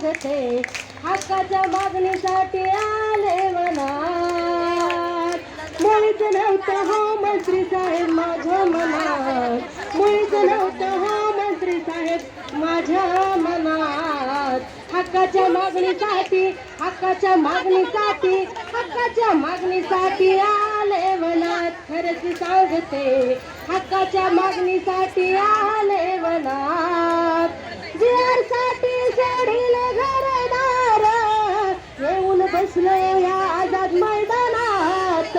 सांगते. हक्काच्या मागणीसाठी आले मनात. मुळीच नव्हतं हो मंत्री साहेब माझ्या मनात. मुळीच नव्हतं हो मंत्री साहेब माझ्या मनात. हक्काच्या मागणीसाठी हक्काच्या मागणीसाठी हक्काच्या मागणीसाठी आले मनात. खरंच सांगते हक्काच्या मागणीसाठी आ बसलो या आझाद मैदानात.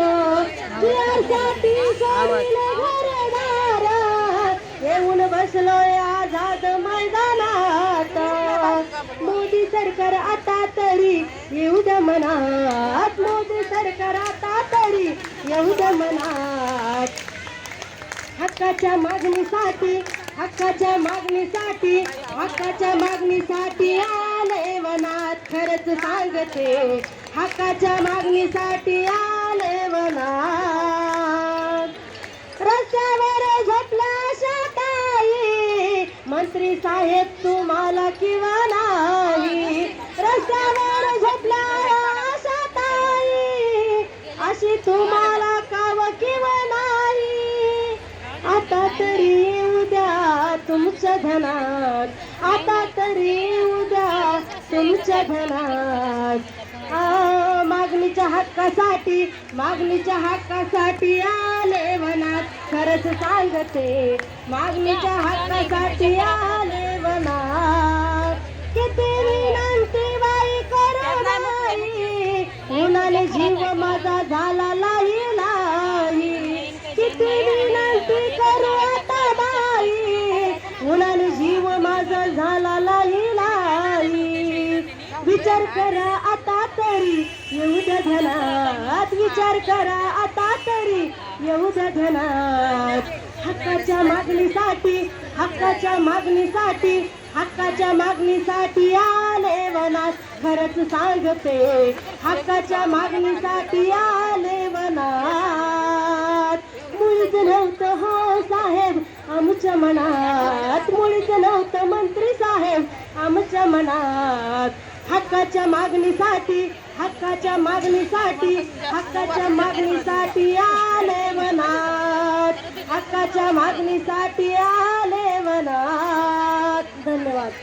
तुझ्यासाठी सोडील घरदार. येऊन बसलो या आझाद मैदानात. मोदी सरकार आता तरी येऊ द्या मनात. मोदी सरकार आता तरी येऊ द्या मनात. हक्काच्या मागणीसाठी हक्काच्या मागणीसाठी हक्काच्या मागणीसाठी आले वनात खरंच सांगते. हक्काच्या मागणीसाठी आले वनात. रस्त्यावर झोपला शाताई मंत्री साहेब तुम्हाला किंवा नाही? रस्त्यावर झोपला तुमच्या धनात. आता तरी उद्या तुमच्या धनात. मागणीच्या हक्कासाठी मागणीच्या हक्कासाठी आले वनात. खरंच सांगते मागणीच्या हक्कासाठी आले वनात. विचार करा आता तरी. येऊ द्या धनात विचार करा आता तरी. येऊ द्या ध्यानात हक्काच्या मागणीसाठी हक्काच्या मागणीसाठी हक्काच्या मागणीसाठी आले वनात. खरंच सांगते हक्काच्या मागणीसाठी आले वनात. मुळीच नव्हतं हो साहेब आमच्या मनात. मुळीच नव्हतं मंत्री साहेब आमच्या मनात. हक्काच्या मागणीसाठी हक्काच्या मागणीसाठी हक्काच्या मागणीसाठी आले मनात. हक्काच्या मागणीसाठी आले मनात. धन्यवाद.